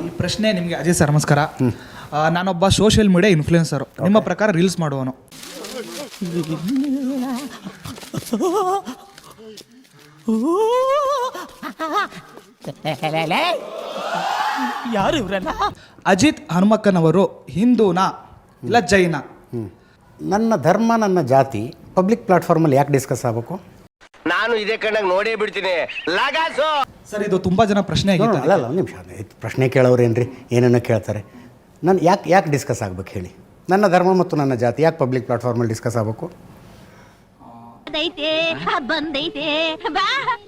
ಈ ಪ್ರಶ್ನೆ ನಿಮಗೆ ಅಜಯ್ ಸರ್ ನಮಸ್ಕಾರ. ಆ, ನಾನೊಬ್ಬ ಸೋಷಿಯಲ್ ಮೀಡಿಯಾ ಇನ್ಫ್ಲೂಯೆನ್ಸರ್ ನಿಮ್ಮ ಪ್ರಕಾರ ರೀಲ್ಸ್ ಮಾಡುವನು ಯಾರು ಇವ್ರಲ್ಲ ಅಜಿತ್ ಹನುಮಕ್ಕನವರು ಹಿಂದೂನಾ ಇಲ್ಲ ಜೈನ? ನನ್ನ ಧರ್ಮ ನನ್ನ ಜಾತಿ ಪಬ್ಲಿಕ್ ಪ್ಲಾಟ್ಫಾರ್ಮಲ್ಲಿ ಯಾಕೆ ಡಿಸ್ಕಸ್ ಆಗಬೇಕು? ನಾನು ಇದೇ ಕಣ್ಣಾಗ ನೋಡೇ ಬಿಡ್ತೀನಿ. ಲಗಾಸು! ಸರ್ ಇದು ತುಂಬಾ ಜನ ಪ್ರಶ್ನೆ ಆಗಿತ್ತು ಅಲ್ಲ ಅಲ್ಲ ಒಂದು ನಿಮಿಷ ಪ್ರಶ್ನೆ ಕೇಳೋರೇನ್ರಿ? ಏನೇನೋ ಕೇಳ್ತಾರೆ. ನಾನು ಯಾಕೆ ಯಾಕೆ ಡಿಸ್ಕಸ್ ಆಗ್ಬೇಕು ಹೇಳಿ? ನನ್ನ ಧರ್ಮ ಮತ್ತು ನನ್ನ ಜಾತಿ ಯಾಕೆ ಪಬ್ಲಿಕ್ ಪ್ಲಾಟ್ಫಾರ್ಮಲ್ಲಿ ಡಿಸ್ಕಸ್ ಆಗಬೇಕು? ಬಂದೈತೆ ಬಂದೈತೆ ಬಾ.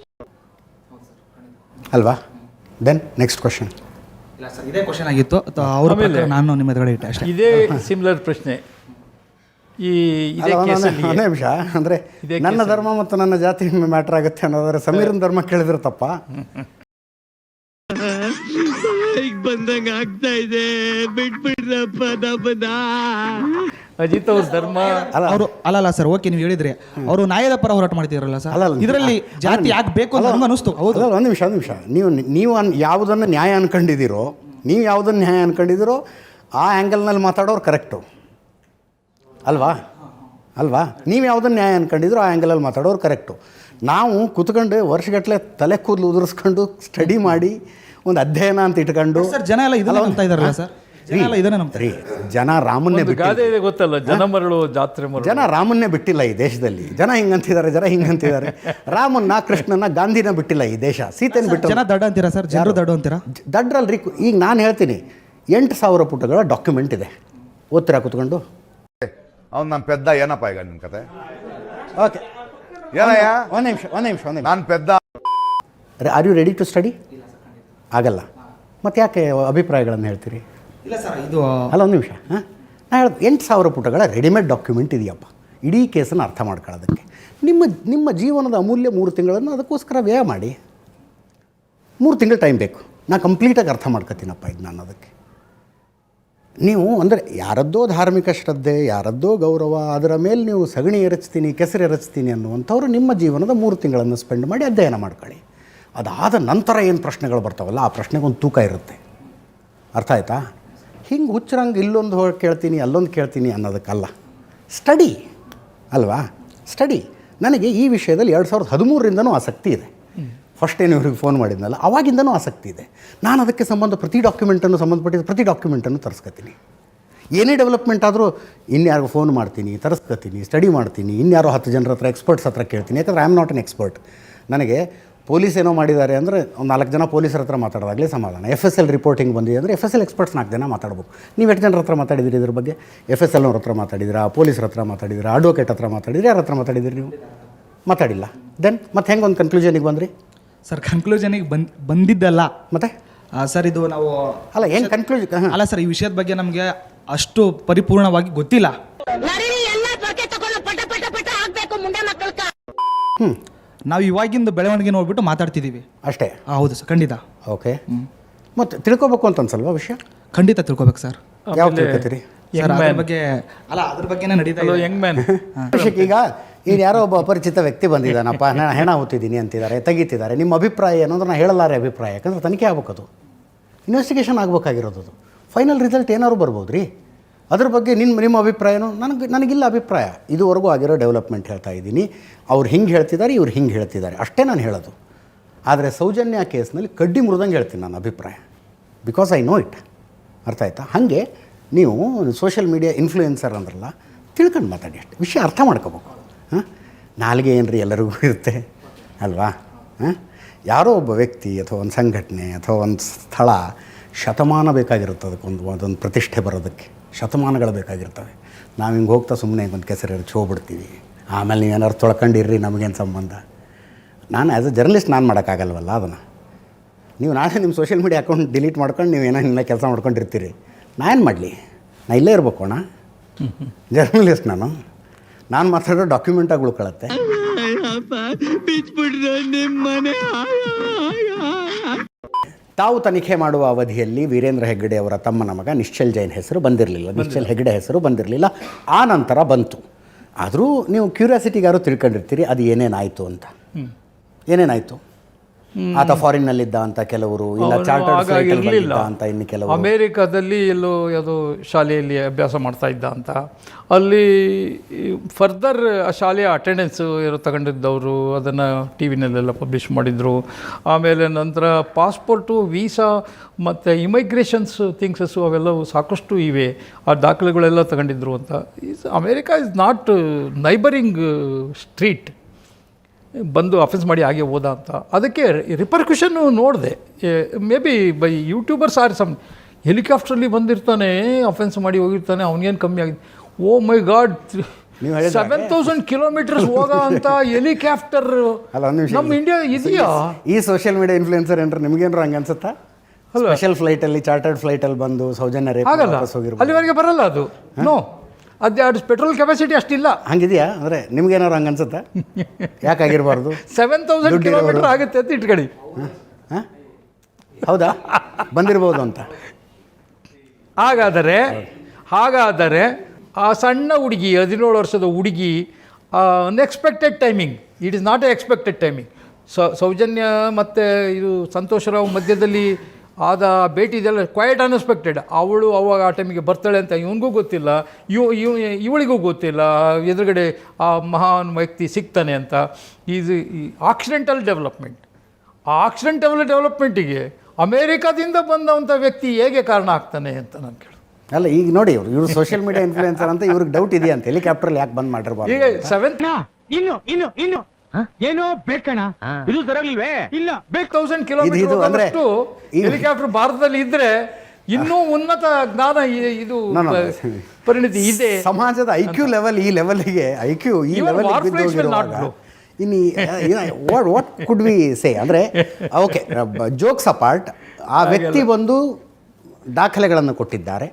ಅಲ್ವಾ? ದೆನ್ ನೆಕ್ಸ್ಟ್ ಕ್ವಶನ್ ಇಲ್ಲ ಸರ್ ಇದೇ ಕ್ವಶನ್ ಆಗಿತ್ತು. ತ- ಅವ್ರ ನಾನು ನಿಮ್ಮ ಎದುರುಗಡೆ ಇಟ್ಟೆ ಅಷ್ಟೇ. ಇದೇ ಸಿಮಿಲರ್ ಪ್ರಶ್ನೆ. ಈ ಇದೇ ಒಂದೇ ನಿಮಿಷ ಅಂದರೆ ನನ್ನ ಧರ್ಮ ಮತ್ತು ನನ್ನ ಜಾತಿ ಮ್ಯಾಟ್ರ್ ಆಗುತ್ತೆ ಅನ್ನೋದಾದ್ರೆ ಸಮೀರನ ಧರ್ಮ ಕೇಳಿದ್ರೆ ತಪ್ಪ. ಅಜಿತ್ ಅವ್ರ ಧರ್ಮ. ಅಲ್ಲ. ಅವರು ಅಲ್ಲ ಅಲ್ಲ ಸರ್ ಓಕೆ ನೀವು ಹೇಳಿದ್ರೆ. ಅವರು ನ್ಯಾಯದ ಪರ ಹೋರಾಟ ಮಾಡ್ತಿದ್ರಲ್ಲ ಸರ್? ಅಲ್ಲ, ಅಲ್ಲ. ಇದರಲ್ಲಿ ಜಾತಿ ಯಾಕೆ ಬೇಕು ಅಂತ ನಮ್ಗೆ ಅನಿಸ್ತು. ಹೌದು. ಒಂದು ನಿಮಿಷ ಒಂದು ನಿಮಿಷ. ನೀವು ನೀವು ಅನ್ ಯಾವುದನ್ನು ನ್ಯಾಯ ಅನ್ಕೊಂಡಿದ್ದೀರೋ ನೀವು ಯಾವುದನ್ನು ನ್ಯಾಯ ಅನ್ಕೊಂಡಿದ್ದೀರೋ ಆ ಆ್ಯಂಗಲ್ನಲ್ಲಿ ಮಾತಾಡೋರು ಕರೆಕ್ಟು ಅಲ್ವಾ? ಅಲ್ವಾ? ನೀವು ಯಾವುದನ್ನು ನ್ಯಾಯ ಅಂದ್ಕೊಂಡಿದ್ರು ಆ ಆ್ಯಂಗಲಲ್ಲಿ ಮಾತಾಡೋರು ಕರೆಕ್ಟು ನಾವು ಕುತ್ಕೊಂಡು ವರ್ಷಗಟ್ಟಲೆ ತಲೆ ಕೂದಲು ಉದುರಿಸ್ಕೊಂಡು ಸ್ಟಡಿ ಮಾಡಿ ಒಂದು ಅಧ್ಯಯನ ಅಂತ ಇಟ್ಕೊಂಡು ಸರ್ ಜನ ಎಲ್ಲ ಇದೆಲ್ಲ ಅಂತ ಇದಾರಲ್ಲ ಸರ್? ಜನ ರೀ ರಾಮನ್ನೇ ಬಿಟ್ಟಿಲ್ಲ ಬಿಟ್ಟು ಗಾದೆ ಇದೆ ಗೊತ್ತಲ್ಲ ಜನ ಮರಳು ಜಾತ್ರೆ ಮರಳು. ಜನ ರಾಮನ್ನೇ ಬಿಟ್ಟಿಲ್ಲ ಈ ದೇಶದಲ್ಲಿ. ಜನ ಹಿಂಗಂತಿದ್ದಾರೆ ಜನ ಹಿಂಗಂತಿದ್ದಾರೆ. ರಾಮನ್ನ ಕೃಷ್ಣನ ಗಾಂಧಿನ ಬಿಟ್ಟಿಲ್ಲ ಈ ದೇಶ. ಸೀತೆನ ಬಿಟ್ಟು ಜನ ದಡ್ಡ ಅಂತೀರಾ ಸರ್? ಜನರು ದಡ್ಡ ಅಂತೀರಾ? ರೀ ಈಗ ನಾನು ಹೇಳ್ತೀನಿ. ಎಂಟು ಸಾವಿರ ಪುಟಗಳ ಡಾಕ್ಯುಮೆಂಟ್ ಇದೆ. ಓದ್ತೀರಾ ಕುತ್ಕೊಂಡು? ಅವ್ನು ನಾನು ಪೆದ್ದ ಏನಪ್ಪ ಈಗ ನಿಮ್ಮ ಕತೆ? ಓಕೆ ಏನಯ್ಯ? ಒಂದು ನಿಮಿಷ ಒಂದು ನಿಮಿಷ ಒಂದು ನಿಮಿಷ. ನಾನು ಪೆದ್ದ are you ready to study ಆಗಲ್ಲ. ಮತ್ತೆ ಯಾಕೆ ಅಭಿಪ್ರಾಯಗಳನ್ನು ಹೇಳ್ತೀರಿ? ಇಲ್ಲ ಸರ್ ಇದು ಅಲ್ಲ ಒಂದು ನಿಮಿಷ ಹಾಂ? ನಾನು ಹೇಳ್ದು ಎಂಟು ಸಾವಿರ ಪುಟಗಳ ರೆಡಿಮೇಡ್ ಡಾಕ್ಯುಮೆಂಟ್ ಇದೆಯಪ್ಪ. ಇಡೀ ಕೇಸನ್ನು ಅರ್ಥ ಮಾಡ್ಕೊಳ್ಳೋದಕ್ಕೆ. ನಿಮ್ಮ ನಿಮ್ಮ ಜೀವನದ ಅಮೂಲ್ಯ ಮೂರು ತಿಂಗಳನ್ನು ಅದಕ್ಕೋಸ್ಕರ ವ್ಯಯ ಮಾಡಿ. ಮೂರು ತಿಂಗಳು ಟೈಮ್ ಬೇಕು. ನಾನು ಕಂಪ್ಲೀಟಾಗಿ ಅರ್ಥ ಮಾಡ್ಕೊತೀನಪ್ಪ ಇದು ನಾನು ಅದಕ್ಕೆ. ನೀವು ಅಂದರೆ ಯಾರದ್ದೋ ಧಾರ್ಮಿಕ ಶ್ರದ್ಧೆ, ಯಾರದ್ದೋ ಗೌರವ, ಅದರ ಮೇಲೆ ನೀವು ಸಗಣಿ ಎರಚ್ತೀನಿ, ಕೆಸರು ಎರಚ್ತೀನಿ ಅನ್ನುವಂಥವ್ರು ನಿಮ್ಮ ಜೀವನದ ಮೂರು ತಿಂಗಳನ್ನು ಸ್ಪೆಂಡ್ ಮಾಡಿ ಅಧ್ಯಯನ ಮಾಡ್ಕೊಳ್ಳಿ. ಅದಾದ ನಂತರ ಏನು ಪ್ರಶ್ನೆಗಳು ಬರ್ತಾವಲ್ಲ, ಆ ಪ್ರಶ್ನೆಗೆ ಒಂದು ತೂಕ ಇರುತ್ತೆ. ಅರ್ಥ ಆಯ್ತಾ? ಹಿಂಗೆ ಹುಚ್ಚರಂಗೆ ಇಲ್ಲೊಂದು ಹೋಗಿ ಕೇಳ್ತೀನಿ, ಅಲ್ಲೊಂದು ಕೇಳ್ತೀನಿ ಅನ್ನೋದಕ್ಕಲ್ಲ. ಸ್ಟಡಿ ಅಲ್ವಾ? ಸ್ಟಡಿ ನನಗೆ ಈ ವಿಷಯದಲ್ಲಿ ಎರಡು ಸಾವಿರದ ಹದಿಮೂರರಿಂದನೂ ಆಸಕ್ತಿ ಇದೆ. ಫಸ್ಟ್ ಏನು ಇವ್ರಿಗೆ ಫೋನ್ ಮಾಡಿದ್ನಲ್ಲ, ಅವಾಗಿಂದನೂ ಆಸಕ್ತಿ ಇದೆ. ನಾನು ಅದಕ್ಕೆ ಸಂಬಂಧ ಪ್ರತಿ ಡಾಕ್ಯುಮೆಂಟನ್ನು ಸಂಬಂಧಪಟ್ಟಿದ್ದ ಪ್ರತಿ ಡಾಕ್ಯುಮೆಂಟನ್ನು ತರಿಸ್ಕೊತೀನಿ. ಏನೇ ಡೆವಲಪ್ಮೆಂಟ್ ಆದರೂ ಇನ್ಯಾರಿಗೂ ಫೋನ್ ಮಾಡ್ತೀನಿ, ತರಿಸ್ಕೊತೀನಿ ಸ್ಟಡಿ ಮಾಡ್ತೀನಿ, ಇನ್ಯಾರೋ ಹತ್ತು ಜನರ ಹತ್ರ ಎಕ್ಸ್ಪರ್ಟ್ಸ್ ಹತ್ರ ಕೇಳ್ತೀನಿ. ಯಾಕಂದರೆ I am not an expert ನನಗೆ ಪೊಲೀಸ್ ಏನೋ ಮಾಡಿದ್ದಾರೆ ಅಂದರೆ ಒಂದು ನಾಲ್ಕು ಜನ ಪೊಲೀಸರ ಹತ್ರ ಮಾತಾಡೋದಾಗಲೇ ಸಮಾಧಾನ. ಎಫ್ ಎಸ್ ಎಲ್ ರಿಪೋರ್ಟಿಂಗ್ ಬಂದಿದೆ ಅಂದರೆ ಎಫ್ ಎಸ್ ಎಲ್ ಎಕ್ಸ್ಪರ್ಟ್ಸ್ ನಾಲ್ಕು ಜನ ಮಾತಾಡ್ಬೇಕು. ನೀವು ಎಷ್ಟು ಜನರ ಹತ್ರ ಮಾತಾಡಿದಿರಿ ಇದ್ರ ಬಗ್ಗೆ? ಎಫ್ ಎಸ್ ಎಲ್ನವ್ರ ಹತ್ರ ಮಾತಾಡಿದಿರಾ? ಪೊಲೀಸರ ಹತ್ರ ಮಾತಾಡಿದಿರಾ? ಅಡ್ವೊಕೇಟ್ ಹತ್ರ ಮಾತಾಡಿದ್ರಿ? ಯಾರ ಹತ್ರ ಮಾತಾಡಿದಿರಿ ನೀವು? ಮಾತಾಡಿಲ್ಲ. ದೆನ್ ಮತ್ತೆ ಹೆಂಗೆ ಒಂದು ಕನ್ಕ್ಲೂಷನಿಗೆ ಬಂದ್ರಿ? ಸರ್ ಕನ್ಕ್ಲೂಷನಿಗೆ ಬಂದ್ ಬಂದಿದ್ದಲ್ಲ. ಮತ್ತೆ? ಸರ್ ಇದು ನಾವು ಅಲ್ಲ ಏನು ಕನ್ಕ್ಲೂಷನ್ ಅಲ್ಲ ಸರ್ ಈ ವಿಷಯದ ಬಗ್ಗೆ ನಮಗೆ ಅಷ್ಟು ಪರಿಪೂರ್ಣವಾಗಿ ಗೊತ್ತಿಲ್ಲ. ಹ್ಞೂ ನಾವು ಇವಾಗಿಂದ ಬೆಳವಣಿಗೆ ನೋಡ್ಬಿಟ್ಟು ಮಾತಾಡ್ತಿದ್ದೀವಿ ಅಷ್ಟೇ? ಆ, ಹೌದು ಸರ್ ಖಂಡಿತ. ಓಕೆ. ಮತ್ತೆ ತಿಳ್ಕೊಬೇಕು ಅಂತ ಅನ್ಸಲ್ವಾ ವಿಷಯ? ಖಂಡಿತ ತಿಳ್ಕೊಬೇಕು ಸರ್. ಯಾವ ತಿಳ್ಕೊತೀರಿ? ಸರ್ ಅದ್ರ ಬಗ್ಗೆ ಅಲ್ಲ ಅದ್ರ ಬಗ್ಗೆನೇ ನಡೀತಾ ಇದೆ. ಮ್ಯಾನ್ ಈಗ ಈಗ ಯಾರೋ ಒಬ್ಬ ಅಪರಿಚಿತ ವ್ಯಕ್ತಿ ಬಂದಿದ್ದಾನಪ್ಪ ನಾನು ಹೆಣ ಓದ್ತಿದ್ದೀನಿ ಅಂತಿದ್ದಾರೆ, ತೆಗಿತಿದ್ದಾರೆ. ನಿಮ್ಮ ಅಭಿಪ್ರಾಯ ಏನು ಅಂದ್ರೆ ನಾನು ಹೇಳಲಾರೆ ಅಭಿಪ್ರಾಯ, ಯಾಕಂದ್ರೆ ತನಿಖೆ ಆಗ್ಬೇಕದು. ಇನ್ವೆಸ್ಟಿಗೇಷನ್ ಆಗಬೇಕಾಗಿರೋದು ಫೈನಲ್ ರಿಸಲ್ಟ್ ಏನಾದ್ರು ಬರ್ಬೋದು ರೀ ಅದ್ರ ಬಗ್ಗೆ ನಿಮ್ಮ ನಿಮ್ಮ ಅಭಿಪ್ರಾಯನೂ ನನಗೆ, ನನಗಿಲ್ಲ ಅಭಿಪ್ರಾಯ. ಇದುವರೆಗೂ ಆಗಿರೋ ಡೆವಲಪ್ಮೆಂಟ್ ಹೇಳ್ತಾ ಇದ್ದೀನಿ. ಅವ್ರು ಹಿಂಗೆ ಹೇಳ್ತಿದ್ದಾರೆ, ಇವ್ರು ಹಿಂಗೆ ಹೇಳ್ತಿದ್ದಾರೆ. ಅಷ್ಟೇ ನಾನು ಹೇಳೋದು. ಆದರೆ ಸೌಜನ್ಯ ಕೇಸ್ನಲ್ಲಿ ಕಡ್ಡಿ ಮುರಿದಂಗೆ ಹೇಳ್ತೀನಿ ನಾನು ಅಭಿಪ್ರಾಯ. ಬಿಕಾಸ್ ಐ ನೋ ಇಟ್ ಅರ್ಥ ಆಯ್ತಾ? ಹಾಗೆ ನೀವು ಸೋಷಿಯಲ್ ಮೀಡಿಯಾ ಇನ್ಫ್ಲೂಯೆನ್ಸರ್ ಅಂದ್ರಲ್ಲ, ತಿಳ್ಕೊಂಡು ಮಾತಾಡಿ ಅಷ್ಟೆ. ವಿಷಯ ಅರ್ಥ ಮಾಡ್ಕೋಬೇಕು. ಹಾಂ? ನಾಲ್ಗೆ ಏನು ರೀ ಎಲ್ಲರಿಗೂ ಇರುತ್ತೆ? ಅಲ್ವಾ? ಹಾಂ? ಯಾರೋ ಒಬ್ಬ ವ್ಯಕ್ತಿ ಅಥವಾ ಒಂದು ಸಂಘಟನೆ ಅಥವಾ ಒಂದು ಸ್ಥಳ ಶತಮಾನ ಬೇಕಾಗಿರುತ್ತೆ ಅದಕ್ಕೊಂದು ಅದೊಂದು ಪ್ರತಿಷ್ಠೆ ಬರೋದಕ್ಕೆ. ಶತಮಾನಗಳು ಬೇಕಾಗಿರ್ತವೆ. ನಾವು ಹಿಂಗೆ ಹೋಗ್ತಾ ಸುಮ್ಮನೆ ಒಂದು ಕೆಸರು ಎರಚಿ ಹೋಗ್ಬಿಡ್ತೀವಿ. ಆಮೇಲೆ ನೀವೇನಾದ್ರು ತೊಳ್ಕೊಂಡಿರ್ರಿ ನಮಗೇನು ಸಂಬಂಧ? ನಾನು ಆ್ಯಸ್ ಅ ಜರ್ನಲಿಸ್ಟ್ ನಾನು ಮಾಡೋಕ್ಕಾಗಲ್ವಲ್ಲ ಅದನ್ನು. ನೀವು ನಾಳೆ ನಿಮ್ಮ ಸೋಷಿಯಲ್ ಮೀಡಿಯಾ ಅಕೌಂಟ್ ಡಿಲೀಟ್ ಮಾಡ್ಕೊಂಡು ನೀವು ಏನೋ ಇನ್ನೂ ಕೆಲಸ ಮಾಡ್ಕೊಂಡಿರ್ತೀರಿ. ನಾನು ಏನು ಮಾಡಲಿ? ನಾ ಇಲ್ಲೇ ಇರ್ಬೇಕು ಅಣ್ಣ. ಜರ್ನಲಿಸ್ಟ್ ನಾನು. ನಾನು ಮಾತಾಡೋ ಡಾಕ್ಯುಮೆಂಟಾಗಿ ಉಳ್ಕೊಳತ್ತೆ ತಾವು ತನಿಖೆ ಮಾಡುವ ಅವಧಿಯಲ್ಲಿ ವೀರೇಂದ್ರ ಹೆಗ್ಗಡೆ ಅವರ ತಮ್ಮನ ಮಗ ನಿಶ್ಚಲ್ ಜೈನ್ ಹೆಸರು ಬಂದಿರಲಿಲ್ಲ. ನಿಶ್ಚಲ್ ಹೆಗ್ಗಡೆ ಹೆಸರು ಬಂದಿರಲಿಲ್ಲ. ಆ ನಂತರ ಬಂತು. ಆದರೂ ನೀವು ಕ್ಯೂರಿಯಾಸಿಟಿಗಾರು ತಿಳ್ಕೊಂಡಿರ್ತೀರಿ ಅದು ಏನೇನಾಯಿತು ಅಂತ. ಏನೇನಾಯಿತು? ಆತ ಫಾರಿನ್ನಲ್ಲಿದ್ದ ಅಂತ ಕೆಲವರು ಇಲ್ಲ ಚಾರ್ಟರ್ಡ್ ಫ್ಲೈಟ್ ಇರಲಿಲ್ಲ. ಅಂತ ಇನ್ನು ಕೆಲವರು. ಅಮೇರಿಕಾದಲ್ಲಿ ಎಲ್ಲೋ ಯಾವುದೋ ಶಾಲೆಯಲ್ಲಿ ಅಭ್ಯಾಸ ಮಾಡ್ತಾ ಇದ್ದ ಅಂತ. ಅಲ್ಲಿ ಫರ್ದರ್ ಆ ಶಾಲೆಯ ಅಟೆಂಡೆನ್ಸ್ ಇರೋ ತಗೊಂಡಿದ್ದವರು ಅದನ್ನು ಟಿ ವಿನಲ್ಲೆಲ್ಲ ಪಬ್ಲಿಷ್ ಮಾಡಿದರು. ಆಮೇಲೆ ನಂತರ ಪಾಸ್ಪೋರ್ಟು ವೀಸಾ ಮತ್ತು ಇಮಿಗ್ರೇಷನ್ಸ್ ಥಿಂಗ್ಸಸ್ಸು ಅವೆಲ್ಲವೂ ಸಾಕಷ್ಟು ಇವೆ. ಆ ದಾಖಲೆಗಳೆಲ್ಲ ತಗೊಂಡಿದ್ರು ಅಂತ. Is America is not neighbouring street ಬಂದು ಅಫೆನ್ಸ್ ಮಾಡಿ ಹಾಗೆ ಹೋದ ಅಂತ. ಅದಕ್ಕೆ ರಿಪರ್ಕ್ಯೂಷನ್ನು ನೋಡಿದೆ. Maybe by YouTubers are some ಹೆಲಿಕಾಪ್ಟ್ರಲ್ಲಿ ಬಂದಿರ್ತಾನೆ ಅಫೆನ್ಸ್ ಮಾಡಿ ಹೋಗಿರ್ತಾನೆ ಅವನಿಗೇನು ಕಮ್ಮಿ ಆಗಿದೆ. ಓ my god seven thousand kilometres ಹೋಗೋ ಅಂತ ಹೆಲಿಕಾಪ್ಟರ್ ನಮ್ಮ ಇಂಡಿಯಾ ಇದೆಯಾ? ಈ ಸೋಷಿಯಲ್ ಮೀಡಿಯಾ ಇನ್ಫ್ಲೂಯೆನ್ಸರ್ ಏನ್ರ ನಿಮ್ಗೇನ್ರ ಹಂಗೆ ಅನ್ಸುತ್ತಾ? ಸ್ಪೆಷಲ್ ಫ್ಲೈಟಲ್ಲಿ ಚಾರ್ಟರ್ಡ್ ಫ್ಲೈಟಲ್ಲಿ ಬಂದು ಸೌಜನ್ಯ ರೇಪ್ ಹೋಗಿರ್ಬೋದು. ಅಲ್ಲಿವರೆಗೆ ಬರಲ್ಲ ಅದು. ನೋ ಅದು ಅದು ಪೆಟ್ರೋಲ್ ಕೆಪಾಸಿಟಿ ಅಷ್ಟಿಲ್ಲ. ಹಂಗಿದೆಯಾ? ಅಂದರೆ ನಿಮ್ಗೇನಾರು ಹಂಗೆ ಅನ್ಸುತ್ತಾ? ಯಾಕಾಗಿರ್ಬಾರ್ದು ಸೆವೆನ್ ತೌಸಂಡ್. ಕಿಲೋಮೀಟರ್ ಆಗುತ್ತೆ ಅಂತ ಇಟ್ಕೊಳ್ಳಿ. ಹಾಂ? ಹೌದಾ? ಬಂದಿರ್ಬೋದು ಅಂತ. ಹಾಗಾದರೆ ಹಾಗಾದರೆ ಆ ಸಣ್ಣ ಹುಡುಗಿ ಹದಿನೇಳು ವರ್ಷದ ಹುಡುಗಿ unexpected timing it is not a expected timing Soujanya ಮತ್ತು ಇದು ಸಂತೋಷರಾವ್ ಮಧ್ಯದಲ್ಲಿ ಆದ ಭೇಟಿ ಇದೆಲ್ಲ ಕ್ವೈಟ್ ಅನ್ಎಕ್ಸ್ಪೆಕ್ಟೆಡ್ ಅವಳು ಅವಾಗ ಆ ಟೈಮಿಗೆ ಬರ್ತಾಳೆ ಅಂತ ಇವನಿಗೂ ಗೊತ್ತಿಲ್ಲ. ಇವು ಇವ್ ಇವಳಿಗೂ ಗೊತ್ತಿಲ್ಲ. ಎದುರುಗಡೆ ಆ ಮಹಾನ್ ವ್ಯಕ್ತಿ ಸಿಗ್ತಾನೆ ಅಂತ. ಇದು ಆಕ್ಸಿಡೆಂಟಲ್ ಡೆವಲಪ್ಮೆಂಟ್ ಆ ಆಕ್ಸಿಡೆಂಟಲ್ ಡೆವಲಪ್ಮೆಂಟಿಗೆ ಅಮೇರಿಕಾದಿಂದ ಬಂದಂಥ ವ್ಯಕ್ತಿ ಹೇಗೆ ಕಾರಣ ಆಗ್ತಾನೆ ಅಂತ ನಾನು ಕೇಳಿ ಅಲ್ಲ ಈಗ ನೋಡಿ ಇವರು ಇವರು ಸೋಷಿಯಲ್ ಮೀಡಿಯಾ ಇನ್ಫ್ಲೂಯೆನ್ಸರ್ ಅಂತ ಇವ್ರಿಗೆ ಡೌಟ್ ಇದೆಯಾ ಅಂತ? ಹೆಲಿಕಾಪ್ಟರ್ ಯಾಕೆ ಬಂದ್ ಮಾಡಿರ್ಬಾರ್ದು ಈಗ ಸೆವೆಂತ್ ಇನ್ನು ಇನ್ನು ಇನ್ನು. ಏನೋ ಬೇಕಣ ಇದು ಸರಿಯಾಗಿಲ್ವೇ ಇಲ್ಲ. ಬೇಕು ತೌಸಂಡ್ ಇದು- ಇದು ಕಿಲೋಮೀಟರ್ ಅಂದ್ರೆ ಈ- ಹೆಲಿಕಾಪ್ಟರ್ ಭಾರತದಲ್ಲಿ ಇದ್ರೆ ಇನ್ನೂ ಉನ್ನತ ಜ್ಞಾನ ಇ- ಇದು No, no. ಪ- ಪರಿಣಿತಿ ಇದೆ. ಸಮಾಜದ ಐ ಕ್ಯೂ ಲೆವೆಲ್ ಈ ಲೆವೆಲ್ಗೆ ಐ ಕ್ಯೂ ಈ Even level war flags will not blow. ಇನ್ನು what what could we say ಅಂದರೆ ಓಕೆ ಜೋಕ್ಸ್ ಅಪಾರ್ಟ್ ಆ ವ್ಯಕ್ತಿ ಬಂದು ದಾಖಲೆಗಳನ್ನು ಕೊಟ್ಟಿದ್ದಾರೆ.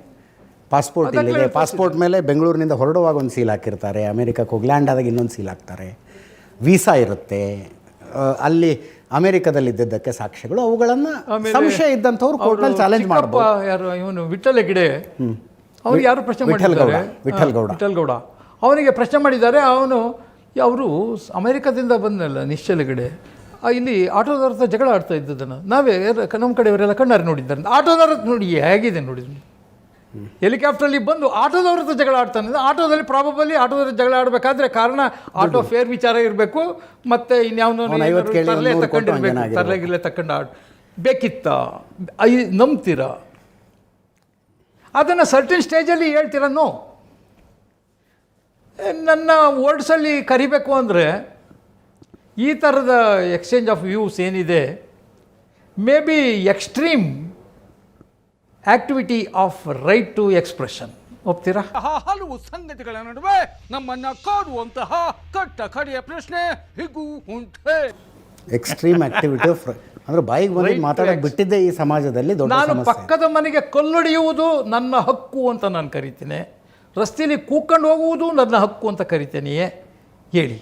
ಪಾಸ್ಪೋರ್ಟ್ ಇಲ್ಲಿದೆ. ಪಾಸ್ಪೋರ್ಟ್ ಮೇಲೆ ಬೆಂಗಳೂರಿನಿಂದ ಹೊರಡುವಾಗ ಒಂದು ಸೀಲ್ ಹಾಕಿರ್ತಾರೆ. ಅಮೆರಿಕಕ್ಕೆ ಹೋಗಿ ಲ್ಯಾಂಡ್ ಆದಾಗ ಇನ್ನೊಂದು ಸೀಲ್ ಹಾಕ್ತಾರೆ. ವೀಸಾ ಇರುತ್ತೆ. ಅಲ್ಲಿ ಅಮೆರಿಕದಲ್ಲಿ ಇದ್ದಿದ್ದಕ್ಕೆ ಸಾಕ್ಷ್ಯಗಳು. ಅವುಗಳನ್ನು ಸಂಶಯ ಇದ್ದಂಥವ್ರು ಕೋರ್ಟ್ನಲ್ಲಿ ಚಾಲೆಂಜ್ ಮಾಡಬಹುದು ಯಾರು ಇವನು ವಿಠಲ್ ಗಿಡೆ. ಅವ್ರು ಯಾರು ಪ್ರಶ್ನೆ ಮಾಡಿದ್ದಾರೆ? ವಿಠಲ್ ಗೌಡ. ವಿಠಲ್ ಗೌಡ. ಅವನಿಗೆ ಪ್ರಶ್ನೆ ಮಾಡಿದ್ದಾರೆ ಅವನು ಅವರು ಅಮೆರಿಕದಿಂದ ಬಂದಲ್ಲ ನಿಶ್ಚಲಗಡೆ ಇಲ್ಲಿ ಆಟೋದವ್ರ ಹತ್ರ ಜಗಳ ಆಡ್ತಾ ಇದ್ದದನ್ನು. ನಾವೇ ನಮ್ಮ ಕಡೆಯವರೆಲ್ಲ ಕಣ್ಣಾರೆ ನೋಡಿದ್ದಾರೆ ಆಟೋದಾರ ನೋಡಿ ಹೇಗಿದೆ ನೋಡಿ? ಹೆಲಿಕಾಪ್ಟ್ರಲ್ಲಿ ಬಂದು ಆಟೋದವ್ರ ಹತ್ರ ಜಗಳ ಆಡ್ತಾನೆ. ಆಟೋದಲ್ಲಿ ಪ್ರಾಬಬಲಿ ಆಟೋದವ್ರ ಜಗಳ ಆಡಬೇಕಾದ್ರೆ ಕಾರಣ ಆಟೋ ಫೇರ್ ವಿಚಾರ ಇರಬೇಕು ಮತ್ತೆ ಇನ್ಯಾವನು ತರಲೆ ತಗೊಂಡಿರ್ಬೇಕು ಆಗಿರ್ಬೇಕು. ತರಲೆ ಗಿರ್ಲೆ ತಕೊಂಡು ಆಡ್ ಬೇಕಿತ್ತ? ಐ ನಂಬ್ತೀರಾ? ಅದನ್ನು ಸರ್ಟಿನ್ ಸ್ಟೇಜಲ್ಲಿ ಹೇಳ್ತೀರ? ನೋ ನನ್ನ ವರ್ಡ್ಸಲ್ಲಿ ಕರಿಬೇಕು ಅಂದರೆ ಈ ಥರದ ಎಕ್ಸ್ಚೇಂಜ್ ಆಫ್ ವ್ಯೂಸ್ ಏನಿದೆ maybe extreme activity of right to expression ಒಪ್ತೀರಾ? ಹಲವು ಸಂಗತಿಗಳ ನಡುವೆ ನಮ್ಮನ್ನ ಕಾಡುವಂತಹ ಕಟ್ಟ ಕಡೆಯ ಪ್ರಶ್ನೆ ಹೀಗೂ ಉಂಟೆ. ಎಕ್ಸ್ಟ್ರೀಮ್ ಆಕ್ಟಿವಿಟಿ ಆಫ್ ಅಂದ್ರೆ ಬಾಯಿಗೆ ಬಂದು ಮಾತಾಡೋಕೆ ಬಿಟ್ಟಿದ್ದೆ ಈ ಸಮಾಜದಲ್ಲಿ ದೊಡ್ಡ ನಾನು ಸಮಸ್ಯೆ. ಪಕ್ಕದ ಮನೆಗೆ ಕಲ್ಲೊಡೆಯುವುದು ನನ್ನ ಹಕ್ಕು ಅಂತ ನಾನು ಕರಿತೀನಿ. ರಸ್ತೆಯಲ್ಲಿ ಕೂಕೊಂಡು ಹೋಗುವುದು ನನ್ನ ಹಕ್ಕು ಅಂತ ಕರಿತೇನೆಯೇ? ಹೇಳಿ.